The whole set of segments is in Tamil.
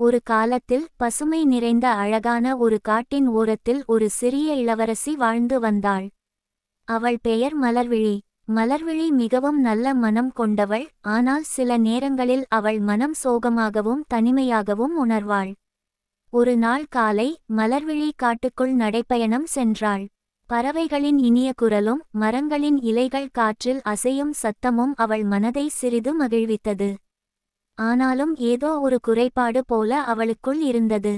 ஒரு காலத்தில் பசுமை நிறைந்த அழகான ஒரு காட்டின் ஓரத்தில் ஒரு சிறிய இளவரசி வாழ்ந்து வந்தாள். அவள் பெயர் மலர்விழி. மலர்விழி மிகவும் நல்ல மனம் கொண்டவள் ஆனால் சில நேரங்களில் அவள் மனம் சோகமாகவும் தனிமையாகவும் உணர்வாள். ஒரு நாள் காலை மலர்விழி காட்டுக்குள் நடைப்பயணம் சென்றாள். பறவைகளின் இனிய குரலும் மரங்களின் இலைகள் காற்றில் அசையும் சத்தமும் அவள் மனதை சிறிது மகிழ்வித்தது. ஆனாலும் ஏதோ ஒரு குறைபாடு போல அவளுக்குள் இருந்தது.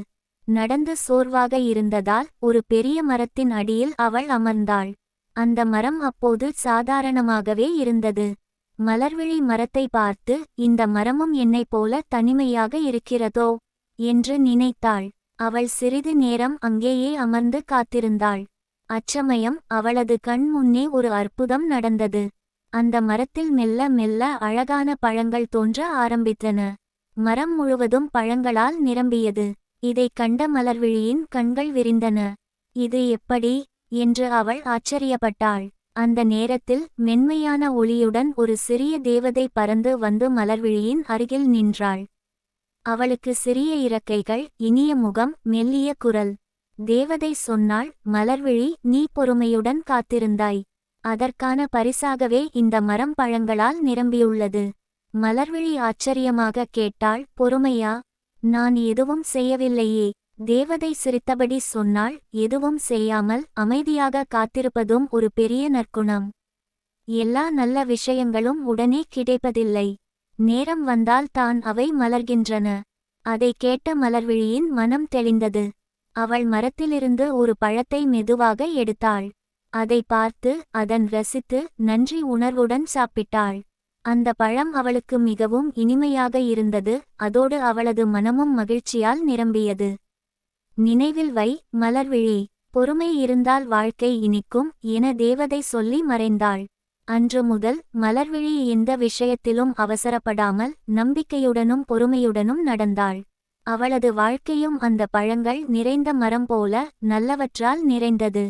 நடந்து சோர்வாக இருந்ததால் ஒரு பெரிய மரத்தின் அடியில் அவள் அமர்ந்தாள். அந்த மரம் அப்போது சாதாரணமாகவே இருந்தது. மலர்விழி மரத்தை பார்த்து இந்த மரமும் என்னைப் போல தனிமையாக இருக்கிறதோ என்று நினைத்தாள். அவள் சிறிது நேரம் அங்கேயே அமர்ந்து காத்திருந்தாள். அச்சமயம் அவளது கண் முன்னே ஒரு அற்புதம் நடந்தது. அந்த மரத்தில் மெல்ல மெல்ல அழகான பழங்கள் தோன்ற ஆரம்பித்தன. மரம் முழுவதும் பழங்களால் நிரம்பியது. இதைக் கண்ட மலர்விழியின் கண்கள் விரிந்தன. இது எப்படி என்று அவள் ஆச்சரியப்பட்டாள். அந்த நேரத்தில் மென்மையான ஒளியுடன் ஒரு சிறிய தேவதை பறந்து வந்து மலர்விழியின் அருகில் நின்றாள். அவளுக்கு சிறிய இறக்கைகள் இனிய முகம் மெல்லிய குரல். தேவதை சொன்னாள் மலர்விழி நீ பொறுமையுடன் காத்திருந்தாய். அதற்கான பரிசாகவே இந்த மரம் பழங்களால் நிரம்பியுள்ளது. மலர்விழி ஆச்சரியமாக கேட்டாள் பொறுமையா? நான் எதுவும் செய்யவில்லையே. தேவதை சிரித்தபடி சொன்னாள் எதுவும் செய்யாமல் அமைதியாக காத்திருப்பதும் ஒரு பெரிய நற்குணம். எல்லா நல்ல விஷயங்களும் உடனே கிடைப்பதில்லை. நேரம் வந்தால் தான் அவை மலர்கின்றன. அதை கேட்ட மலர்விழியின் மனம் தெளிந்தது. அவள் மரத்திலிருந்து ஒரு பழத்தை மெதுவாக எடுத்தாள். அதை பார்த்து அதன் ரசித்து நன்றி உணர்வுடன் சாப்பிட்டாள். அந்த பழம் அவளுக்கு மிகவும் இனிமையாக இருந்தது அதோடு அவளது மனமும் மகிழ்ச்சியால் நிரம்பியது. நினைவில் வை மலர்விழி. பொறுமை இருந்தால் வாழ்க்கை இனிக்கும் என தேவதை சொல்லி மறைந்தாள். அன்று முதல் மலர்விழி எந்த விஷயத்திலும் அவசரப்படாமல் நம்பிக்கையுடனும் பொறுமையுடனும் நடந்தாள். அவளது வாழ்க்கையும் அந்த பழங்கள் நிறைந்த மரம் போல நல்லவற்றால் நிறைந்தது.